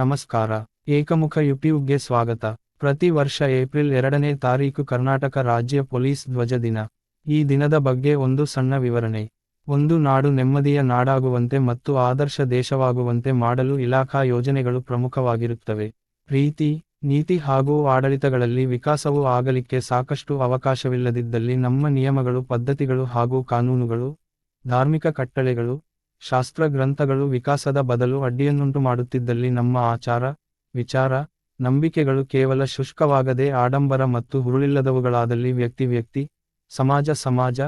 ನಮಸ್ಕಾರ. ಏಕಮುಖ ಯುಪಿಯುಗ್ಗೆ ಸ್ವಾಗತ. ಪ್ರತಿ ವರ್ಷ ಏಪ್ರಿಲ್ ಎರಡನೇ ತಾರೀಕು ಕರ್ನಾಟಕ ರಾಜ್ಯ ಪೊಲೀಸ್ ಧ್ವಜ ದಿನ. ಈ ದಿನದ ಬಗ್ಗೆ ಒಂದು ಸಣ್ಣ ವಿವರಣೆ. ಒಂದು ನಾಡು ನೆಮ್ಮದಿಯ ನಾಡಾಗುವಂತೆ ಮತ್ತು ಆದರ್ಶ ದೇಶವಾಗುವಂತೆ ಮಾಡಲು ಇಲಾಖಾ ಯೋಜನೆಗಳು ಪ್ರಮುಖವಾಗಿರುತ್ತವೆ. ರೀತಿ, ನೀತಿ ಹಾಗೂ ಆಡಳಿತಗಳಲ್ಲಿ ವಿಕಾಸವು ಆಗಲಿಕ್ಕೆ ಸಾಕಷ್ಟು ಅವಕಾಶವಿಲ್ಲದಿದ್ದಲ್ಲಿ ನಮ್ಮ ನಿಯಮಗಳು, ಪದ್ಧತಿಗಳು ಹಾಗೂ ಕಾನೂನುಗಳು, ಧಾರ್ಮಿಕ ಕಟ್ಟಳೆಗಳು ಶಾಸ್ತ್ರ ಗ್ರಂಥಗಳು ವಿಕಾಸದ ಬದಲು ಅಡ್ಡಿಯನ್ನುಂಟು ಮಾಡುತ್ತಿದ್ದಲ್ಲಿ ನಮ್ಮ ಆಚಾರ, ವಿಚಾರ, ನಂಬಿಕೆಗಳು ಕೇವಲ ಶುಷ್ಕವಾಗದೆ ಆಡಂಬರ ಮತ್ತು ಹುರುಳಿಲ್ಲದವುಗಳಾದಲ್ಲಿ ವ್ಯಕ್ತಿ ವ್ಯಕ್ತಿ, ಸಮಾಜ ಸಮಾಜ,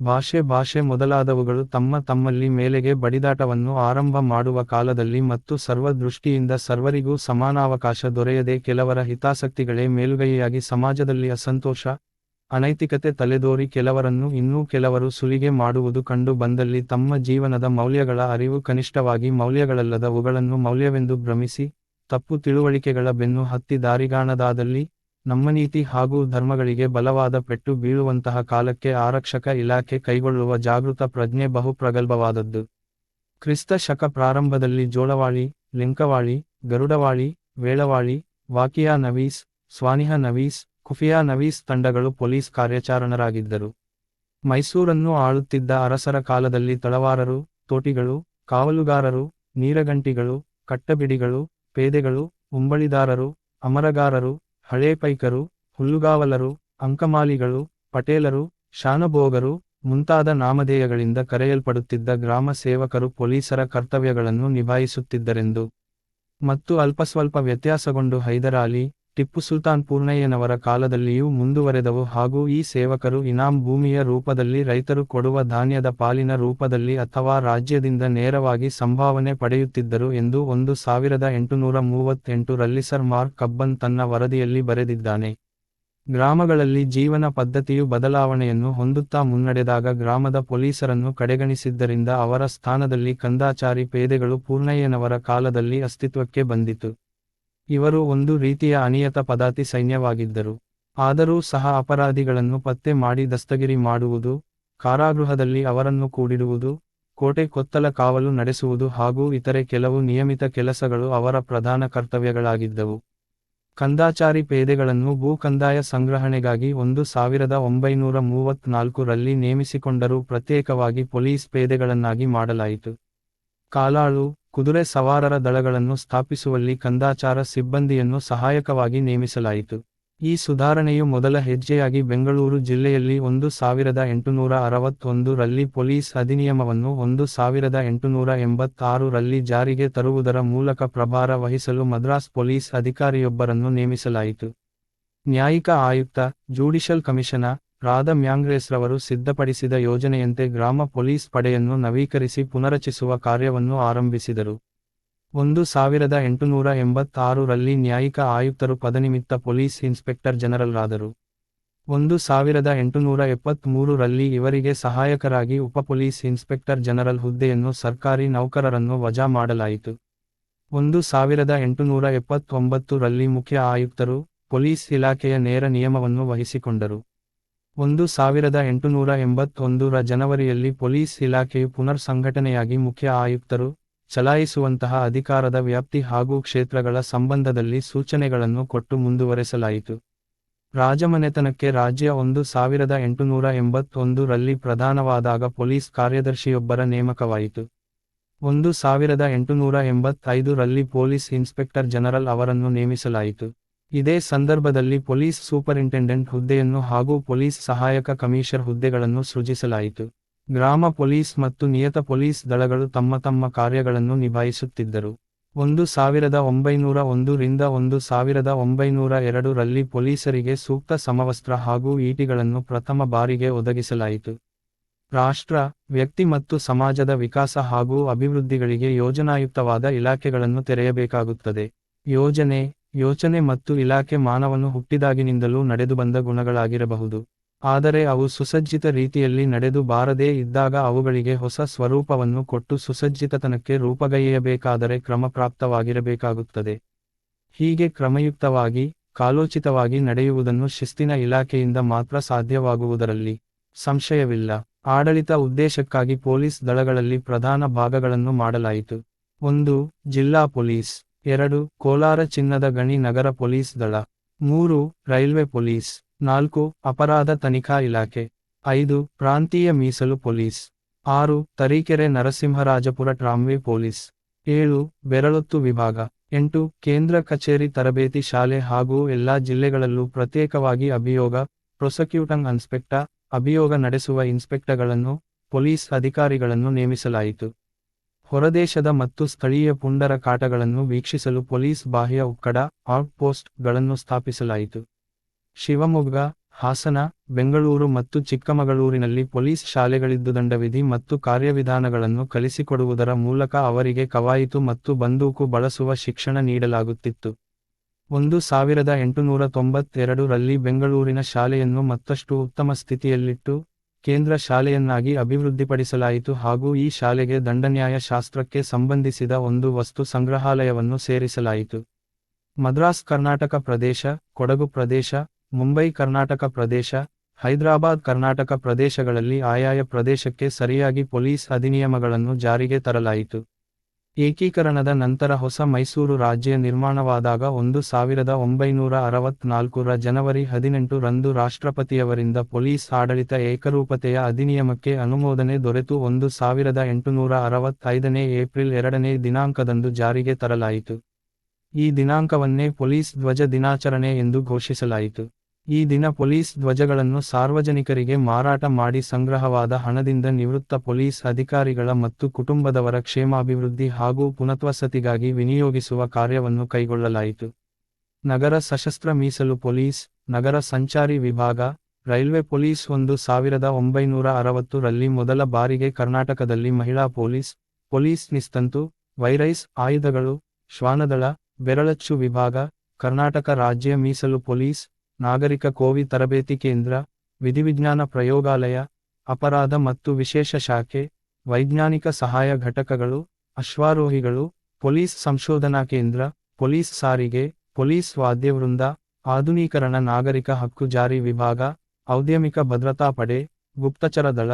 ಭಾಷೆ ಭಾಷೆ ಮೊದಲಾದವುಗಳು ತಮ್ಮ ತಮ್ಮಲ್ಲಿ ಮೇಲೆಗೆ ಬಡಿದಾಟವನ್ನು ಆರಂಭ ಮಾಡುವ ಕಾಲದಲ್ಲಿ ಮತ್ತು ಸರ್ವದೃಷ್ಟಿಯಿಂದ ಸರ್ವರಿಗೂ ಸಮಾನಾವಕಾಶ ದೊರೆಯದೆ ಕೆಲವರ ಹಿತಾಸಕ್ತಿಗಳೇ ಮೇಲುಗೈಯಾಗಿ ಸಮಾಜದಲ್ಲಿ ಅಸಂತೋಷ ಅನೈತಿಕತೆ ತಲೆದೋರಿ ಕೆಲವರನ್ನು ಇನ್ನೂ ಕೆಲವರು ಸುಲಿಗೆ ಮಾಡುವುದು ಕಂಡು ಬಂದಲ್ಲಿ ತಮ್ಮ ಜೀವನದ ಮೌಲ್ಯಗಳ ಅರಿವು ಕನಿಷ್ಠವಾಗಿ ಮೌಲ್ಯಗಳಲ್ಲದ ಅವುಗಳನ್ನು ಮೌಲ್ಯವೆಂದು ಭ್ರಮಿಸಿ, ತಪ್ಪು ತಿಳುವಳಿಕೆಗಳ ಬೆನ್ನು ಹತ್ತಿ ದಾರಿಗಾಣದಾದಲ್ಲಿ, ನಮ್ಮ ನೀತಿ ಹಾಗೂ ಧರ್ಮಗಳಿಗೆ ಬಲವಾದ ಪೆಟ್ಟು ಬೀಳುವಂತಹ ಕಾಲಕ್ಕೆ ಆರಕ್ಷಕ ಇಲಾಖೆ ಕೈಗೊಳ್ಳುವ ಜಾಗೃತ ಪ್ರಜ್ಞೆ ಬಹು ಪ್ರಗಲ್ಭವಾದದ್ದು ಕ್ರಿಸ್ತ ಶಕ ಪ್ರಾರಂಭದಲ್ಲಿ ಜೋಳವಾಳಿ, ಲಿಂಕವಾಳಿ, ಗರುಡವಾಳಿ, ವೇಳವಾಳಿ, ವಾಕಿಯಾ ನವೀಸ್, ಸ್ವಾನಿಹ ನವೀಸ್ ಕುಫಿಯಾ ನವೀಸ್ ತಂಡಗಳು ಪೊಲೀಸ್ ಕಾರ್ಯಾಚರಣರಾಗಿದ್ದರು. ಮೈಸೂರನ್ನು ಆಳುತ್ತಿದ್ದ ಅರಸರ ಕಾಲದಲ್ಲಿ ತಳವಾರರು, ತೋಟಿಗಳು, ಕಾವಲುಗಾರರು, ನೀರಗಂಟಿಗಳು, ಕಟ್ಟಬಿಡಿಗಳು, ಪೇದೆಗಳು, ಉಂಬಳಿದಾರರು, ಅಮರಗಾರರು, ಹಳೇ ಪೈಕರು, ಹುಲ್ಲುಗಾವಲರು, ಅಂಕಮಾಲಿಗಳು, ಪಟೇಲರು, ಶಾನಭೋಗರು ಮುಂತಾದ ನಾಮಧೇಯಗಳಿಂದ ಕರೆಯಲ್ಪಡುತ್ತಿದ್ದ ಗ್ರಾಮ ಸೇವಕರು ಪೊಲೀಸರ ಕರ್ತವ್ಯಗಳನ್ನು ನಿಭಾಯಿಸುತ್ತಿದ್ದರೆಂದು. ಮತ್ತು ಅಲ್ಪಸ್ವಲ್ಪ ವ್ಯತ್ಯಾಸಗೊಂಡು ಹೈದರಾಲಿ ಟಿಪ್ಪು ಸುಲ್ತಾನ್ ಪೂರ್ಣಯ್ಯನವರ ಕಾಲದಲ್ಲಿಯೂ ಮುಂದುವರೆದವು ಹಾಗೂ ಈ ಸೇವಕರು ಇನಾಂ ಭೂಮಿಯ ರೂಪದಲ್ಲಿ ರೈತರು ಕೊಡುವ ಧಾನ್ಯದ ಪಾಲಿನ ರೂಪದಲ್ಲಿ ಅಥವಾ ರಾಜ್ಯದಿಂದ ನೇರವಾಗಿ ಸಂಭಾವನೆ ಪಡೆಯುತ್ತಿದ್ದರು ಎಂದು ಒಂದು ಸಾವಿರದ ಎಂಟುನೂರ ಮೂವತ್ತೆಂಟು ರಲ್ಲಿ ಸರ್ ಮಾರ್ಕ್ ಕಬ್ಬನ್ ತನ್ನ ವರದಿಯಲ್ಲಿ ಬರೆದಿದ್ದಾನೆ. ಗ್ರಾಮಗಳಲ್ಲಿ ಜೀವನ ಪದ್ಧತಿಯು ಬದಲಾವಣೆಯನ್ನು ಹೊಂದುತ್ತಾ ಮುನ್ನಡೆದಾಗ ಗ್ರಾಮದ ಪೊಲೀಸರನ್ನು ಕಡೆಗಣಿಸಿದ್ದರಿಂದ ಅವರ ಸ್ಥಾನದಲ್ಲಿ ಕಂದಾಚಾರಿ ಪೇದೆಗಳು ಪೂರ್ಣಯ್ಯನವರ ಕಾಲದಲ್ಲಿ ಅಸ್ತಿತ್ವಕ್ಕೆ ಬಂದಿತು. ಇವರು ಒಂದು ರೀತಿಯ ಅನಿಯತ ಪದಾತಿ ಸೈನ್ಯವಾಗಿದ್ದರು. ಆದರೂ ಸಹ ಅಪರಾಧಿಗಳನ್ನು ಪತ್ತೆ ಮಾಡಿ ದಸ್ತಗಿರಿ ಮಾಡುವುದು, ಕಾರಾಗೃಹದಲ್ಲಿ ಅವರನ್ನು ಕೂಡಿಡುವುದು, ಕೋಟೆ ಕೊತ್ತಲ ಕಾವಲು ನಡೆಸುವುದು ಹಾಗೂ ಇತರೆ ಕೆಲವು ನಿಯಮಿತ ಕೆಲಸಗಳು ಅವರ ಪ್ರಧಾನ ಕರ್ತವ್ಯಗಳಾಗಿದ್ದವು. ಕಂದಾಚಾರಿ ಪೇದೆಗಳನ್ನು ಭೂ ಕಂದಾಯ ಸಂಗ್ರಹಣೆಗಾಗಿ ಒಂದು ಸಾವಿರದ ಒಂಬೈನೂರ ಮೂವತ್ನಾಲ್ಕು ರಲ್ಲಿ ನೇಮಿಸಿಕೊಂಡರೂ ಪ್ರತ್ಯೇಕವಾಗಿ ಪೊಲೀಸ್ ಪೇದೆಗಳನ್ನಾಗಿ ಮಾಡಲಾಯಿತು. ಕಾಲಾಳು ಕುದುರೆ ಸವಾರರ ದಳಗಳನ್ನು ಸ್ಥಾಪಿಸುವಲ್ಲಿ ಕಂದಾಚಾರ ಸಿಬ್ಬಂದಿಯನ್ನು ಸಹಾಯಕವಾಗಿ ನೇಮಿಸಲಾಯಿತು. ಈ ಸುಧಾರಣೆಯು ಮೊದಲ ಹೆಜ್ಜೆಯಾಗಿ ಬೆಂಗಳೂರು ಜಿಲ್ಲೆಯಲ್ಲಿ ಒಂದು ಸಾವಿರದ ಎಂಟುನೂರ ಅರವತ್ತೊಂದು ರಲ್ಲಿ ಪೊಲೀಸ್ ಅಧಿನಿಯಮವನ್ನು ಒಂದು ಸಾವಿರದ ಎಂಟುನೂರ ಎಂಬತ್ತಾರು ರಲ್ಲಿ ಜಾರಿಗೆ ತರುವುದರ ಮೂಲಕ ಪ್ರಭಾರ ವಹಿಸಲು ಮದ್ರಾಸ್ ಪೊಲೀಸ್ ಅಧಿಕಾರಿಯೊಬ್ಬರನ್ನು ನೇಮಿಸಲಾಯಿತು. ನ್ಯಾಯಿಕ ಆಯುಕ್ತ ಜೂಡಿಷಲ್ ಕಮಿಷನ ರಾಧ ಮ್ಯಾಂಗ್ರೇಸ್ರವರು ಸಿದ್ಧಪಡಿಸಿದ ಯೋಜನೆಯಂತೆ ಗ್ರಾಮ ಪೊಲೀಸ್ ಪಡೆಯನ್ನು ನವೀಕರಿಸಿ ಪುನರಚಿಸುವ ಕಾರ್ಯವನ್ನು ಆರಂಭಿಸಿದರು. ಒಂದು ಸಾವಿರದ ಎಂಟುನೂರ ಎಂಬತ್ತಾರು ರಲ್ಲಿ ನ್ಯಾಯಿಕ ಆಯುಕ್ತರು ಪದನಿಮಿತ್ತ ಪೊಲೀಸ್ ಇನ್ಸ್ಪೆಕ್ಟರ್ ಜನರಲ್ರಾದರು ಒಂದು ಸಾವಿರದ ಎಂಟುನೂರ ಎಪ್ಪತ್ಮೂರು ರಲ್ಲಿ ಇವರಿಗೆ ಸಹಾಯಕರಾಗಿ ಉಪ ಪೊಲೀಸ್ ಇನ್ಸ್ಪೆಕ್ಟರ್ ಜನರಲ್ ಹುದ್ದೆಯನ್ನು ಸರ್ಕಾರಿ ನೌಕರರನ್ನು ವಜಾ ಮಾಡಲಾಯಿತು. ಒಂದು ಸಾವಿರದ ಎಂಟುನೂರ ಎಪ್ಪತ್ತೊಂಬತ್ತು ರಲ್ಲಿ ಮುಖ್ಯ ಆಯುಕ್ತರು ಪೊಲೀಸ್ ಇಲಾಖೆಯ ನೇರ ನಿಯಮವನ್ನು ವಹಿಸಿಕೊಂಡರು. ಒಂದು ಸಾವಿರದ ಎಂಟುನೂರ ಎಂಬತ್ತೊಂದು ರ ಜನವರಿಯಲ್ಲಿ ಪೊಲೀಸ್ ಇಲಾಖೆಯು ಪುನರ್ ಸಂಘಟನೆಯಾಗಿ ಮುಖ್ಯ ಆಯುಕ್ತರು ಚಲಾಯಿಸುವಂತಹ ಅಧಿಕಾರದ ವ್ಯಾಪ್ತಿ ಹಾಗೂ ಕ್ಷೇತ್ರಗಳ ಸಂಬಂಧದಲ್ಲಿ ಸೂಚನೆಗಳನ್ನು ಕೊಟ್ಟು ಮುಂದುವರೆಸಲಾಯಿತು. ರಾಜಮನೆತನಕ್ಕೆ ರಾಜ್ಯ ಒಂದು ಸಾವಿರದ ಎಂಟುನೂರ ಎಂಬತ್ತೊಂದು ರಲ್ಲಿ ಪ್ರಧಾನವಾದಾಗ ಪೊಲೀಸ್ ಕಾರ್ಯದರ್ಶಿಯೊಬ್ಬರ ನೇಮಕವಾಯಿತು. ಒಂದು ಸಾವಿರದ ಎಂಟುನೂರ ಎಂಬತ್ತೈದು ರಲ್ಲಿ ಪೊಲೀಸ್ ಇನ್ಸ್ಪೆಕ್ಟರ್ ಜನರಲ್ ಅವರನ್ನು ನೇಮಿಸಲಾಯಿತು. ಇದೇ ಸಂದರ್ಭದಲ್ಲಿ ಪೊಲೀಸ್ ಸೂಪರಿಂಟೆಂಡೆಂಟ್ ಹುದ್ದೆಯನ್ನು ಹಾಗೂ ಪೊಲೀಸ್ ಸಹಾಯಕ ಕಮಿಷನರ್ ಹುದ್ದೆಗಳನ್ನು ಸೃಜಿಸಲಾಯಿತು. ಗ್ರಾಮ ಪೊಲೀಸ್ ಮತ್ತು ನಿಯತ ಪೊಲೀಸ್ ದಳಗಳು ತಮ್ಮ ತಮ್ಮ ಕಾರ್ಯಗಳನ್ನು ನಿಭಾಯಿಸುತ್ತಿದ್ದರು. ಒಂದು ಸಾವಿರದ ಒಂಬೈನೂರ ಒಂದು ರಿಂದ ಒಂದು ಸಾವಿರದ ಒಂಬೈನೂರ ಎರಡು ರಲ್ಲಿ ಪೊಲೀಸರಿಗೆ ಸೂಕ್ತ ಸಮವಸ್ತ್ರ ಹಾಗೂ ಈಟಿಗಳನ್ನು ಪ್ರಥಮ ಬಾರಿಗೆ ಒದಗಿಸಲಾಯಿತು. ರಾಷ್ಟ್ರ, ವ್ಯಕ್ತಿ ಮತ್ತು ಸಮಾಜದ ವಿಕಾಸ ಹಾಗೂ ಅಭಿವೃದ್ಧಿಗಳಿಗೆ ಯೋಜನಾಯುಕ್ತವಾದ ಇಲಾಖೆಗಳನ್ನು ತೆರೆಯಬೇಕಾಗುತ್ತದೆ. ಯೋಜನೆ ಯೋಚನೆ ಮತ್ತು ಇಲಾಖೆ ಮಾನವನು ಹುಟ್ಟಿದಾಗಿನಿಂದಲೂ ನಡೆದುಬಂದ ಗುಣಗಳಾಗಿರಬಹುದು. ಆದರೆ ಅವು ಸುಸಜ್ಜಿತ ರೀತಿಯಲ್ಲಿ ನಡೆದು ಬಾರದೇ ಇದ್ದಾಗ ಅವುಗಳಿಗೆ ಹೊಸ ಸ್ವರೂಪವನ್ನು ಕೊಟ್ಟು ಸುಸಜ್ಜಿತತನಕ್ಕೆ ರೂಪಗೈಯಬೇಕಾದರೆ ಕ್ರಮಪ್ರಾಪ್ತವಾಗಿರಬೇಕಾಗುತ್ತದೆ ಹೀಗೆ ಕ್ರಮಯುಕ್ತವಾಗಿ, ಕಾಲೋಚಿತವಾಗಿ ನಡೆಯುವುದನ್ನು ಶಿಸ್ತಿನ ಇಲಾಖೆಯಿಂದ ಮಾತ್ರ ಸಾಧ್ಯವಾಗುವುದರಲ್ಲಿ ಸಂಶಯವಿಲ್ಲ. ಆಡಳಿತ ಉದ್ದೇಶಕ್ಕಾಗಿ ಪೊಲೀಸ್ ದಳಗಳಲ್ಲಿ ಪ್ರಧಾನ ಭಾಗಗಳನ್ನು ಮಾಡಲಾಯಿತು. ಒಂದು, ಜಿಲ್ಲಾ ಪೊಲೀಸ್. ಎರಡು, ಕೋಲಾರ ಚಿನ್ನದ ಗಣಿ ನಗರ ಪೊಲೀಸ್ ದಳ. ಮೂರು, ರೈಲ್ವೆ ಪೊಲೀಸ್. ನಾಲ್ಕು, ಅಪರಾಧ ತನಿಖಾ ಇಲಾಖೆ. ಐದು, ಪ್ರಾಂತೀಯ ಮೀಸಲು ಪೊಲೀಸ್. ಆರು, ತರೀಕೆರೆ ನರಸಿಂಹರಾಜಪುರ ಟ್ರಾಮ್ವೆ ಪೊಲೀಸ್. ಏಳು, ಬೆರಳೊತ್ತು ವಿಭಾಗ. ಎಂಟು, ಕೇಂದ್ರ ಕಚೇರಿ ತರಬೇತಿ ಶಾಲೆ ಹಾಗೂ ಎಲ್ಲಾ ಜಿಲ್ಲೆಗಳಲ್ಲೂ ಪ್ರತ್ಯೇಕವಾಗಿ ಅಭಿಯೋಗ ಪ್ರೊಸೆಕ್ಯೂಟಂಗ್ ಇನ್ಸ್ಪೆಕ್ಟರ್, ಅಭಿಯೋಗ ನಡೆಸುವ ಇನ್ಸ್ಪೆಕ್ಟರ್ಗಳನ್ನು, ಪೊಲೀಸ್ ಅಧಿಕಾರಿಗಳನ್ನು ನೇಮಿಸಲಾಯಿತು. ಹೊರದೇಶದ ಮತ್ತು ಸ್ಥಳೀಯ ಪುಂಡರ ಕಾಟಗಳನ್ನು ವೀಕ್ಷಿಸಲು ಪೊಲೀಸ್ ಬಾಹ್ಯ ಉಕ್ಕಡ ಪೋಸ್ಟ್ಗಳನ್ನು ಸ್ಥಾಪಿಸಲಾಯಿತು. ಶಿವಮೊಗ್ಗ, ಹಾಸನ, ಬೆಂಗಳೂರು ಮತ್ತು ಚಿಕ್ಕಮಗಳೂರಿನಲ್ಲಿ ಪೊಲೀಸ್ ಶಾಲೆಗಳಿದ್ದು ದಂಡವಿಧಿ ಮತ್ತು ಕಾರ್ಯವಿಧಾನಗಳನ್ನು ಕಲಿಸಿಕೊಡುವುದರ ಮೂಲಕ ಅವರಿಗೆ ಕವಾಯಿತು ಮತ್ತು ಬಂದೂಕು ಬಳಸುವ ಶಿಕ್ಷಣ ನೀಡಲಾಗುತ್ತಿತ್ತು. ಒಂದು ಸಾವಿರದ ಎಂಟುನೂರ ತೊಂಬತ್ತೆರಡು ರಲ್ಲಿ ಬೆಂಗಳೂರಿನ ಶಾಲೆಯನ್ನು ಮತ್ತಷ್ಟು ಉತ್ತಮ ಸ್ಥಿತಿಯಲ್ಲಿಟ್ಟು ಕೇಂದ್ರ ಶಾಲೆಯನ್ನಾಗಿ ಅಭಿವೃದ್ಧಿಪಡಿಸಲಾಯಿತು ಹಾಗೂ ಈ ಶಾಲೆಗೆ ದಂಡನ್ಯಾಯ ಶಾಸ್ತ್ರಕ್ಕೆ ಸಂಬಂಧಿಸಿದ ಒಂದು ವಸ್ತು ಸಂಗ್ರಹಾಲಯವನ್ನು ಸೇರಿಸಲಾಯಿತು. ಮದ್ರಾಸ್, ಕರ್ನಾಟಕ ಪ್ರದೇಶ, ಕೊಡಗು ಪ್ರದೇಶ, ಮುಂಬೈ, ಕರ್ನಾಟಕ ಪ್ರದೇಶ, ಹೈದರಾಬಾದ್, ಕರ್ನಾಟಕ ಪ್ರದೇಶಗಳಲ್ಲಿ ಆಯಾಯ ಪ್ರದೇಶಕ್ಕೆ ಸರಿಯಾಗಿ ಪೊಲೀಸ್ ಅಧಿನಿಯಮಗಳನ್ನು ಜಾರಿಗೆ ತರಲಾಯಿತು. ಏಕೀಕರಣದ ನಂತರ ಹೊಸ ಮೈಸೂರು ರಾಜ್ಯ ನಿರ್ಮಾಣವಾದಾಗ ಒಂದು ಸಾವಿರದ ಒಂಬೈನೂರ ಅರವತ್ನಾಲ್ಕರ ಜನವರಿ ಹದಿನೆಂಟು ರಂದು ರಾಷ್ಟ್ರಪತಿಯವರಿಂದ ಪೊಲೀಸ್ ಆಡಳಿತ ಏಕರೂಪತೆಯ ಅಧಿನಿಯಮಕ್ಕೆ ಅನುಮೋದನೆ ದೊರೆತು. ಒಂದು ಸಾವಿರದ ಎಂಟುನೂರ ಅರವತ್ತೈದನೇ ಏಪ್ರಿಲ್ ಎರಡನೇ ದಿನಾಂಕದಂದು ಜಾರಿಗೆ ತರಲಾಯಿತು. ಈ ದಿನಾಂಕವನ್ನೇ ಪೊಲೀಸ್ ಧ್ವಜ ದಿನಾಚರಣೆ ಎಂದು ಘೋಷಿಸಲಾಯಿತು. ಈ ದಿನ ಪೊಲೀಸ್ ಧ್ವಜಗಳನ್ನು ಸಾರ್ವಜನಿಕರಿಗೆ ಮಾರಾಟ ಮಾಡಿ ಸಂಗ್ರಹವಾದ ಹಣದಿಂದ ನಿವೃತ್ತ ಪೊಲೀಸ್ ಅಧಿಕಾರಿಗಳ ಮತ್ತು ಕುಟುಂಬದವರ ಕ್ಷೇಮಾಭಿವೃದ್ಧಿ ಹಾಗೂ ಪುನತ್ವಸತಿಗಾಗಿ ವಿನಿಯೋಗಿಸುವ ಕಾರ್ಯವನ್ನು ಕೈಗೊಳ್ಳಲಾಯಿತು. ನಗರ ಸಶಸ್ತ್ರ ಮೀಸಲು ಪೊಲೀಸ್, ನಗರ ಸಂಚಾರಿ ವಿಭಾಗ, ರೈಲ್ವೆ ಪೊಲೀಸ್ ಒಂದು ಸಾವಿರದ ಒಂಬೈನೂರ ಅರವತ್ತು ರಲ್ಲಿ ಮೊದಲ ಬಾರಿಗೆ ಕರ್ನಾಟಕದಲ್ಲಿ ಮಹಿಳಾ ಪೊಲೀಸ್ ಪೊಲೀಸ್ ನಿಸ್ತಂತು, ವೈರೈಸ್ ಆಯುಧಗಳು, ಶ್ವಾನದಳ, ಬೆರಳಚ್ಚು ವಿಭಾಗ, ಕರ್ನಾಟಕ ರಾಜ್ಯ ಮೀಸಲು ಪೊಲೀಸ್ ನಾಗರಿಕ ಕೋವಿ ತರಬೇತಿ ಕೇಂದ್ರ, ವಿಧಿವಿಜ್ಞಾನ ಪ್ರಯೋಗಾಲಯ, ಅಪರಾಧ ಮತ್ತು ವಿಶೇಷ ಶಾಖೆ, ವೈಜ್ಞಾನಿಕ ಸಹಾಯ ಘಟಕಗಳು, ಅಶ್ವಾರೋಹಿಗಳು, ಪೊಲೀಸ್ ಸಂಶೋಧನಾ ಕೇಂದ್ರ, ಪೊಲೀಸ್ ಸಾರಿಗೆ, ಪೊಲೀಸ್ ವಾದ್ಯವೃಂದ ಆಧುನೀಕರಣ ನಾಗರಿಕ ಹಕ್ಕು ಜಾರಿ ವಿಭಾಗ, ಔದ್ಯಮಿಕ ಭದ್ರತಾ ಪಡೆ, ಗುಪ್ತಚರ ದಳ,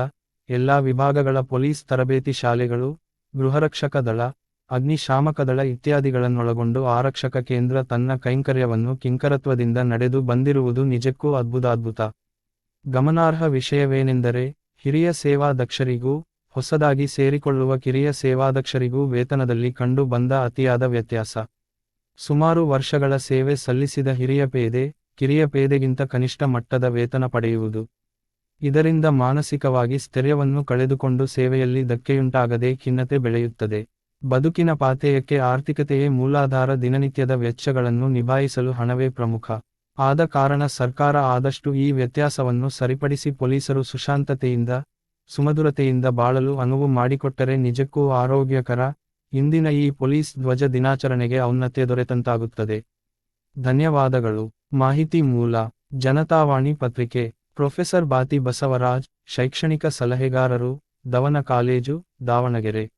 ಎಲ್ಲಾ ವಿಭಾಗಗಳ ಪೊಲೀಸ್ ತರಬೇತಿ ಶಾಲೆಗಳು, ಗೃಹರಕ್ಷಕ ದಳ ಅಗ್ನಿಶಾಮಕ ದಳ ಇತ್ಯಾದಿಗಳನ್ನೊಳಗೊಂಡು ಆರಕ್ಷಕ ಕೇಂದ್ರ ತನ್ನ ಕೈಂಕರ್ಯವನ್ನು ಕಿಂಕರತ್ವದಿಂದ ನಡೆದು ಬಂದಿರುವುದು ನಿಜಕ್ಕೂ ಅದ್ಭುತಾದ್ಭುತ. ಗಮನಾರ್ಹ ವಿಷಯವೇನೆಂದರೆ, ಹಿರಿಯ ಸೇವಾದಕ್ಷರಿಗೂ, ಹೊಸದಾಗಿ ಸೇರಿಕೊಳ್ಳುವ ಕಿರಿಯ ಸೇವಾದಕ್ಷರಿಗೂ ವೇತನದಲ್ಲಿ ಕಂಡು ಬಂದ ಅತಿಯಾದ ವ್ಯತ್ಯಾಸ. ಸುಮಾರು ವರ್ಷಗಳ ಸೇವೆ ಸಲ್ಲಿಸಿದ ಹಿರಿಯ ಪೇದೆ, ಕಿರಿಯ ಪೇದೆಗಿಂತ ಕನಿಷ್ಠ ಮಟ್ಟದ ವೇತನ ಪಡೆಯುವುದು. ಇದರಿಂದ ಮಾನಸಿಕವಾಗಿ ಸ್ಥೈರ್ಯವನ್ನು ಕಳೆದುಕೊಂಡು ಸೇವೆಯಲ್ಲಿ ಧಕ್ಕೆಯುಂಟಾಗದೆ ಖಿನ್ನತೆ ಬೆಳೆಯುತ್ತದೆ. ಬದುಕಿನ ಪಾತೇಯಕ್ಕೆ ಆರ್ಥಿಕತೆಯೇ ಮೂಲಾಧಾರ ದಿನನಿತ್ಯದ ವೆಚ್ಚಗಳನ್ನು ನಿಭಾಯಿಸಲು ಹಣವೇ ಪ್ರಮುಖ. ಆದ ಕಾರಣ ಸರ್ಕಾರ ಆದಷ್ಟು ಈ ವ್ಯತ್ಯಾಸವನ್ನು ಸರಿಪಡಿಸಿ ಪೊಲೀಸರು ಸುಶಾಂತತೆಯಿಂದ, ಸುಮಧುರತೆಯಿಂದ ಬಾಳಲು ಅನುವು ಮಾಡಿಕೊಟ್ಟರೆ ನಿಜಕ್ಕೂ ಆರೋಗ್ಯಕರ. ಇಂದಿನ ಈ ಪೊಲೀಸ್ ಧ್ವಜ ದಿನಾಚರಣೆಗೆ ಔನ್ನತ್ಯ ದೊರೆತಂತಾಗುತ್ತದೆ. ಧನ್ಯವಾದಗಳು. ಮಾಹಿತಿ ಮೂಲ. ಜನತಾವಾಣಿ ಪತ್ರಿಕೆ. ಪ್ರೊಫೆಸರ್ ಬಾತಿ ಬಸವರಾಜ್, ಶೈಕ್ಷಣಿಕ ಸಲಹೆಗಾರರು ದವನ ಕಾಲೇಜು, ದಾವಣಗೆರೆ.